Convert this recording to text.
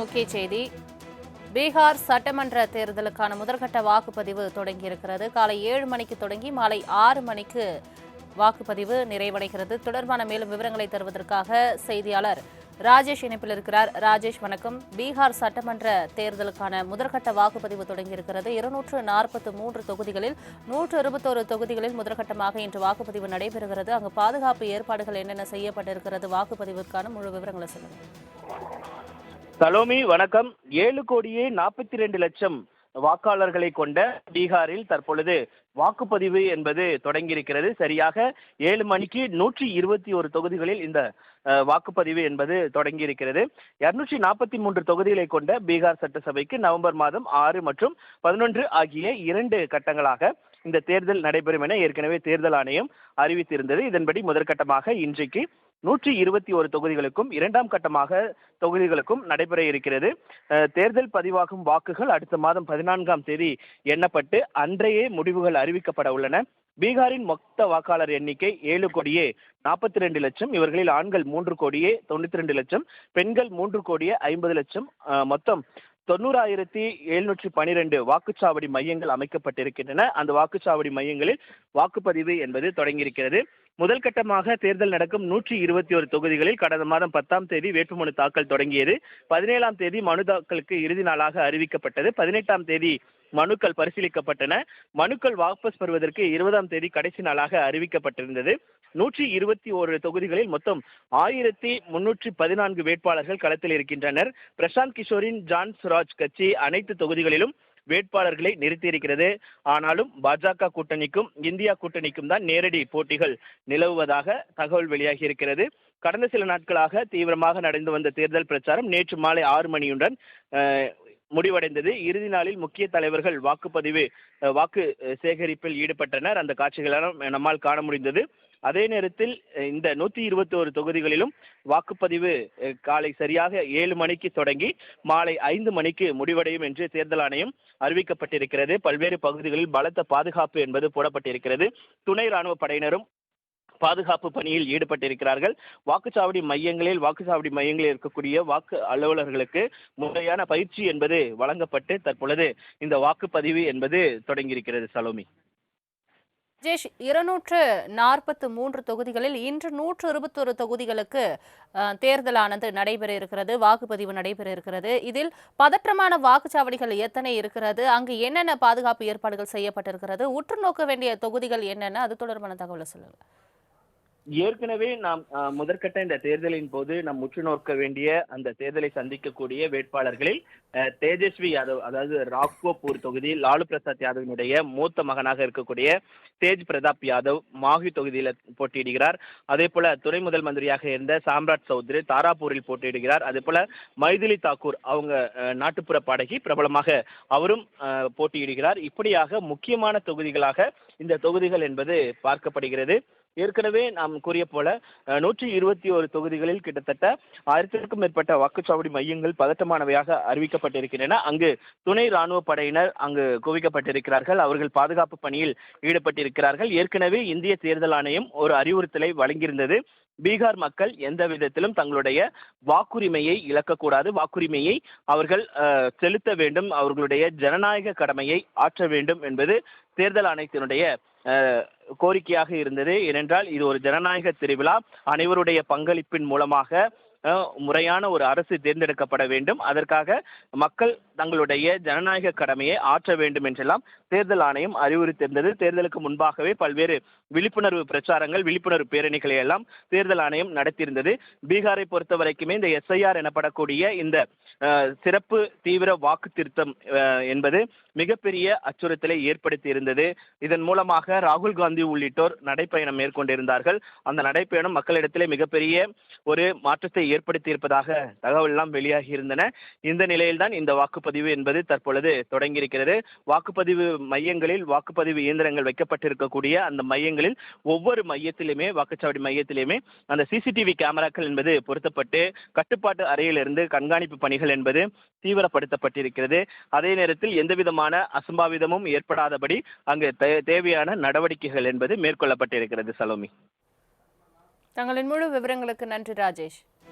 முக்கிய செய்தி. பீகார் சட்டமன்ற தேர்தலுக்கான முதற்கட்ட வாக்குப்பதிவு தொடங்கியிருக்கிறது. காலை ஏழு மணிக்கு தொடங்கி மாலை ஆறு மணிக்கு வாக்குப்பதிவு நிறைவடைகிறது. தொடர்பான மேலும் விவரங்களை தருவதற்காக செய்தியாளர் ராஜேஷ் இணைப்பில் இருக்கிறார். ராஜேஷ் வணக்கம். பீகார் சட்டமன்ற தேர்தலுக்கான முதற்கட்ட வாக்குப்பதிவு தொடங்கியிருக்கிறது. இருநூற்று நாற்பத்து மூன்று தொகுதிகளில் நூற்று இருபத்தோரு தொகுதிகளில் முதற்கட்டமாக இன்று வாக்குப்பதிவு நடைபெறுகிறது. அங்கு பாதுகாப்பு ஏற்பாடுகள் என்னென்ன செய்யப்பட்டிருக்கிறது? வாக்குப்பதிவிற்கான முழு விவரங்களை சொல்லுங்கள். சலோமி வணக்கம். ஏழு கோடியே நாற்பத்தி ரெண்டு லட்சம் வாக்காளர்களை கொண்ட பீகாரில் தற்பொழுது வாக்குப்பதிவு என்பது தொடங்கியிருக்கிறது. சரியாக ஏழு மணிக்கு நூற்றி இருபத்தி ஒரு தொகுதிகளில் இந்த வாக்குப்பதிவு என்பது தொடங்கியிருக்கிறது. இருநூற்றி நாற்பத்தி மூன்று தொகுதிகளை கொண்ட பீகார் சட்டசபைக்கு நவம்பர் மாதம் ஆறு மற்றும் பதினொன்று ஆகிய இரண்டு கட்டங்களாக இந்த தேர்தல் நடைபெறும் என ஏற்கனவே தேர்தல் ஆணையம் அறிவித்திருந்தது. இதன்படி முதற்கட்டமாக இன்றைக்கு நூற்றி இருபத்தி ஒரு தொகுதிகளுக்கும் இரண்டாம் கட்டமாக தொகுதிகளுக்கும் நடைபெற இருக்கிறது. தேர்தல் பதிவாகும் வாக்குகள் அடுத்த மாதம் பதினான்காம் தேதி எண்ணப்பட்டு அன்றையே முடிவுகள் அறிவிக்கப்பட உள்ளன. பீகாரின் மொத்த வாக்காளர் எண்ணிக்கை ஏழு கோடியே நாற்பத்தி ரெண்டு லட்சம் இவர்களில் ஆண்கள் மூன்று கோடியே தொண்ணூத்தி ரெண்டு லட்சம் பெண்கள் மூன்று கோடியே ஐம்பது லட்சம் அஹ், மொத்தம் தொண்ணூறாயிரத்தி எழுநூற்றி பனிரெண்டு வாக்குச்சாவடி மையங்கள் அமைக்கப்பட்டிருக்கின்றன. அந்த வாக்குச்சாவடி மையங்களில் வாக்குப்பதிவு என்பது தொடங்கியிருக்கிறது. முதல் கட்டமாக தேர்தல் நடக்கும் நூற்றி இருபத்தி ஒரு தொகுதிகளில் கடந்த மாதம் பத்தாம் தேதி வேட்புமனு தாக்கல் தொடங்கியது. பதினேழாம் தேதி மனு தாக்கலுக்கு இறுதி நாளாக அறிவிக்கப்பட்டது. பதினெட்டாம் தேதி மனுக்கள் பரிசீலிக்கப்பட்டன. மனுக்கள் வாபஸ் பெறுவதற்கு இருபதாம் தேதி கடைசி நாளாக அறிவிக்கப்பட்டிருந்தது. நூற்றி இருபத்தி ஒரு தொகுதிகளில் மொத்தம் ஆயிரத்தி முன்னூற்றி பதினான்கு வேட்பாளர்கள் களத்தில் இருக்கின்றனர். பிரசாந்த் கிஷோரின் ஜான் சுராஜ் கட்சி அனைத்து தொகுதிகளிலும் வேட்பாளர்களை நிறுத்தியிருக்கிறது. ஆனாலும் பாஜக கூட்டணிக்கும் இந்தியா கூட்டணிக்கும் தான் நேரடி போட்டிகள் நிலவுவதாக தகவல் வெளியாகி இருக்கிறது. கடந்த சில நாட்களாக தீவிரமாக நடந்து வந்த தேர்தல் பிரச்சாரம் நேற்று மாலை ஆறு மணியுடன் முடிவடைந்தது. இறுதி நாளில் முக்கிய தலைவர்கள் வாக்குப்பதிவு வாக்கு சேகரிப்பில் ஈடுபட்டனர். அந்த காட்சிகளெல்லாம் நம்மால் காண முடிந்தது. அதே நேரத்தில் இந்த நூற்றி இருபத்தோரு தொகுதிகளிலும் வாக்குப்பதிவு காலை சரியாக ஏழு மணிக்கு தொடங்கி மாலை ஐந்து மணிக்கு முடிவடையும் என்று தேர்தல் ஆணையம் அறிவிக்கப்பட்டிருக்கிறது. பல்வேறு பகுதிகளில் பலத்த பாதுகாப்பு என்பது போடப்பட்டிருக்கிறது. துணை ராணுவ படையினரும் பாதுகாப்பு பணியில் ஈடுபட்டிருக்கிறார்கள். வாக்குச்சாவடி மையங்களில் வாக்குச்சாவடி மையங்களில் இருக்கக்கூடிய வாக்கு அலுவலர்களுக்கு முறையான பயிற்சி என்பது வழங்கப்பட்டு தற்பொழுது இந்த வாக்குப்பதிவு என்பது தொடங்கியிருக்கிறது சலோமி. ஜேஷ் இருநூற்று நாற்பத்து மூன்று தொகுதிகளில் இன்று நூற்று இருபத்தொரு தொகுதிகளுக்கு தேர்தலானது நடைபெற இருக்கிறது வாக்குப்பதிவு நடைபெற இருக்கிறது இதில் பதற்றமான வாக்குச்சாவடிகள் எத்தனை இருக்கிறது அங்கு என்னென்ன பாதுகாப்பு ஏற்பாடுகள் செய்யப்பட்டிருக்கிறது உற்று நோக்க வேண்டிய தொகுதிகள் என்னென்ன அது தொடர்பான தகவலை சொல்லுங்கள் ஏற்கனவே நாம் முதற்கட்ட இந்த தேர்தலின் போது நாம் உற்று நோக்க வேண்டிய அந்த தேர்தலை சந்திக்கக்கூடிய வேட்பாளர்களில் தேஜஸ்வி யாதவ் அதாவது ராக்போபூர் தொகுதி லாலு பிரசாத் யாதவினுடைய மூத்த மகனாக இருக்கக்கூடிய தேஜ் பிரதாப் யாதவ் மாஹி தொகுதியில் போட்டியிடுகிறார். அதே போல துணை முதல் மந்திரியாக இருந்த சாம்ராட் சௌத்ரி தாராபூரில் போட்டியிடுகிறார். அதே போல மைதிலி தாக்கூர் அவங்க நாட்டுப்புற பாடகி பிரபலமாக அவரும் போட்டியிடுகிறார். இப்படியாக முக்கியமான தொகுதிகளாக இந்த தொகுதிகள் என்பது பார்க்கப்படுகிறது. ஏற்கனவே நாம் கூறிய போல நூற்றி இருபத்தி ஒரு தொகுதிகளில் கிட்டத்தட்ட ஆயிரத்திற்கும் மேற்பட்ட வாக்குச்சாவடி மையங்கள் பதட்டமானவையாக அறிவிக்கப்பட்டிருக்கின்றன. அங்கு துணை ராணுவ படையினர் அங்கு குவிக்கப்பட்டிருக்கிறார்கள். அவர்கள் பாதுகாப்பு பணியில் ஈடுபட்டிருக்கிறார்கள். ஏற்கனவே இந்திய தேர்தல் ஆணையம் ஒரு அறிவுறுத்தலை வழங்கியிருந்தது. பீகார் மக்கள் எந்த விதத்திலும் தங்களுடைய வாக்குரிமையை இழக்கக்கூடாது. வாக்குரிமையை அவர்கள் செலுத்த வேண்டும். அவர்களுடைய ஜனநாயக கடமையை ஆற்ற வேண்டும் என்பது தேர்தல் ஆணையத்தினுடைய கோரிக்கையாக இருந்தது. ஏனென்றால் இது ஒரு ஜனநாயக திருவிழா. அனைவருடைய பங்களிப்பின் மூலமாக அஹ், முறையான ஒரு அரசு தேர்ந்தெடுக்கப்பட வேண்டும். அதற்காக மக்கள் தங்களுடைய ஜனநாயக கடமையை ஆற்ற வேண்டும் என்றெல்லாம் தேர்தல் ஆணையம் அறிவுறுத்தியிருந்தது. தேர்தலுக்கு முன்பாகவே பல்வேறு விழிப்புணர்வு பிரச்சாரங்கள் விழிப்புணர்வு பேரணிகளை எல்லாம் தேர்தல் ஆணையம் நடத்தியிருந்தது. பீகாரை பொறுத்த வரைக்குமே இந்த எஸ்ஐஆர் எனப்படக்கூடிய இந்த சிறப்பு தீவிர வாக்கு திருத்தம் என்பது மிகப்பெரிய அச்சுறுத்தலை ஏற்படுத்தி இருந்தது இதன் மூலமாக ராகுல் காந்தி உள்ளிட்டோர் நடைப்பயணம் மேற்கொண்டிருந்தார்கள். அந்த நடைப்பயணம் மக்களிடத்திலே மிகப்பெரிய ஒரு மாற்றத்தை ஏற்படுத்தி இருப்பதாக தகவல் எல்லாம் வெளியாகி இருந்தன இந்த நிலையில்தான் இந்த வாக்குப்பதிவு என்பது தற்பொழுது தொடங்கியிருக்கிறது. வாக்குப்பதிவு மையங்களில் வாக்குப்பதிவு இயந்திரங்கள் வைக்கப்பட்டிருக்கக்கூடிய அந்த மையங்களில் ஒவ்வொரு மையத்திலுமே வாக்குச்சாவடி மையத்திலுமே அந்த சிசிடிவி கேமராக்கள் என்பது பொருத்தப்பட்டு கட்டுப்பாட்டு அறையிலிருந்து கண்காணிப்பு பணிகள் என்பது தீவிரப்படுத்தப்பட்டிருக்கிறது. அதே நேரத்தில் எந்த விதமான அசம்பாவிதமும் ஏற்படாதபடி அங்கு தே- தேவையான நடவடிக்கைகள் என்பது மேற்கொள்ளப்பட்டிருக்கிறது சலோமி. தங்களின் முழு விவரங்களுக்கு நன்றி ராஜேஷ்.